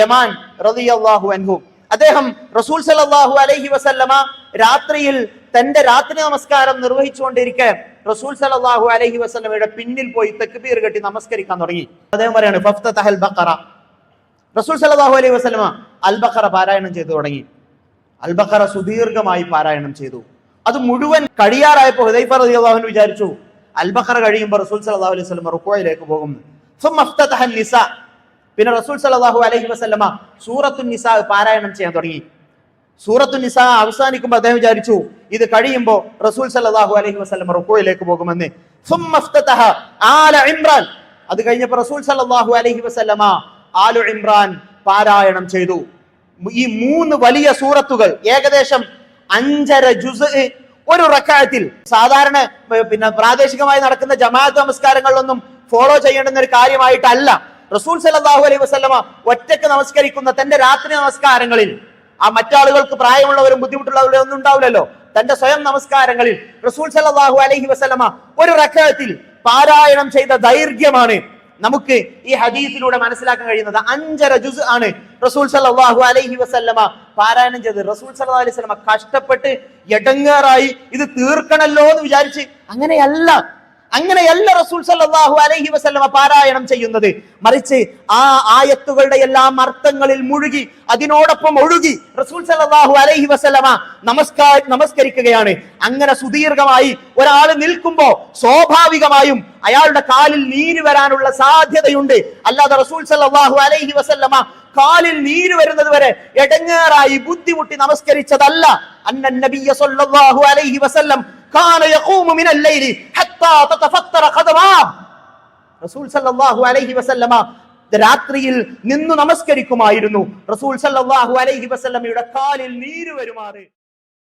യമാൻ റളിയല്ലാഹു അൻഹു. അദ്ദേഹം റസൂൽ സലല്ലാഹു അലൈഹി വസല്ലമ രാത്രിയിൽ തന്റെ രാത്രി നമസ്കാരം നിർവഹിച്ചുകൊണ്ടിരിക്കെ റസൂൽ സലഹു അലൈഹി വസല്ലമയുടെ പിന്നിൽ പോയി തെക്കുപീർ കെട്ടി നമസ്കരിക്കാൻ തുടങ്ങി. അദ്ദേഹം പറയാണ് ബക്കറ റസൂൽ സലഹു അലൈഹി വസല്ലമ അൽബക്കറ പാരായണം ചെയ്തു തുടങ്ങി. അൽബക്കറ സുദീർഘമായി പാരായണം ചെയ്തു. അത് മുഴുവൻ കഴിയാറായപ്പോൾ ഹുദൈഫ റതി വിചാരിച്ചു അൽബക്കറ കഴിയുമ്പോൾ റസൂൽ സലഹു അലൈഹി വസ്ലമ റുക്കോയിലേക്ക് പോകും. പിന്നെ റസൂൽ സലാഹു അലഹി വസ്ലമ സൂറത്തു നിസാ പാരായണം ചെയ്യാൻ തുടങ്ങി. സൂറത്തു നിസാ അവസാനിക്കുമ്പോൾ അദ്ദേഹം വിചാരിച്ചു ഇത് കഴിയുമ്പോൾ റസൂൽ സലാഹു അലഹി വസ്ലമ റുക്കോയിലേക്ക് പോകുമെന്ന്. ഇമ്രാൻ. അത് കഴിഞ്ഞപ്പോൾ റസൂൽ സലാഹു അലഹി വസ്ലമ ആലു ഇമ്രാൻ പാരായണം ചെയ്തു. ഈ മൂന്ന് വലിയ സൂറത്തുകൾ ഏകദേശം അഞ്ചര ജുസ് ഒരു റക്കായത്തിൽ സാധാരണ പിന്നെ പ്രാദേശികമായി നടക്കുന്ന ജമാഅത്ത് നമസ്കാരങ്ങളിലൊന്നും ഫോളോ ചെയ്യേണ്ടുന്ന ഒരു കാര്യമായിട്ടല്ല. റസൂൽ സലാഹു അലൈഹി വസല്ലമ ഒറ്റയ്ക്ക് നമസ്കരിക്കുന്ന തന്റെ രാത്രി നമസ്കാരങ്ങളിൽ ആ മറ്റാളുകൾക്ക് പ്രായമുള്ളവരും ബുദ്ധിമുട്ടുള്ളവരും ഒന്നും ഉണ്ടാവില്ലല്ലോ. തന്റെ സ്വയം നമസ്കാരങ്ങളിൽ റസൂൽ സലാഹു അലൈഹി വസല്ലമ ഒരു റക്കത്തിൽ പാരായണം ചെയ്ത ദൈർഘ്യമാണ് നമുക്ക് ഈ ഹദീസിലൂടെ മനസ്സിലാക്കാൻ കഴിയുന്നത്. അഞ്ചര ജുസ് ആണ് റസൂൽ സല്ലല്ലാഹു അലൈഹി വസല്ലമ പാരായണം ചെയ്ത് റസൂൽ സല്ലാ അലൈഹി വസല്ലമ കഷ്ടപ്പെട്ട് എടങ്ങേറായി ഇത് തീർക്കണല്ലോ എന്ന് വിചാരിച്ച് അങ്ങനെയല്ല അങ്ങനെയല്ല റസൂൽ സല്ലല്ലാഹു അലൈഹി വസല്ലമ പാരായണം ചെയ്യുന്നത്. മറിച്ച് ആ ആയത്തുകളുടെ എല്ലാം അർത്ഥങ്ങളിൽ മുഴുകി അതിനോടൊപ്പം ഒഴുകി റസൂൽ സല്ലല്ലാഹു അലൈഹി വസല്ലമ നമസ്കാര നമസ്കരിക്കുകയാണ്. അങ്ങനെ സുദീർഘമായി ഒരാൾ നിൽക്കുമ്പോൾ സ്വാഭാവികമായും അയാളുടെ കാലിൽ നീര് വരാനുള്ള സാധ്യതയുണ്ട്. അല്ലാതെ റസൂൽ സല്ലല്ലാഹു അലൈഹി വസല്ലമ കാലിൽ നീര് വരുന്നത് വരെ എടങ്ങേറായി ബുദ്ധിമുട്ടി നമസ്കരിച്ചതല്ല. അന്ന നബിയ സല്ലല്ലാഹു അലൈഹി വസല്ലം കാന മിനൽ ലൈലി റസൂൽ സല്ലല്ലാഹു അലൈഹി വസല്ലമ രാത്രിയിൽ നിന്നു നമസ്കരിക്കുമായിരുന്നു. റസൂൽ സല്ലല്ലാഹു അലൈഹി വസല്ലമയുടെ കാലിൽ നീര് വരുമാറ്.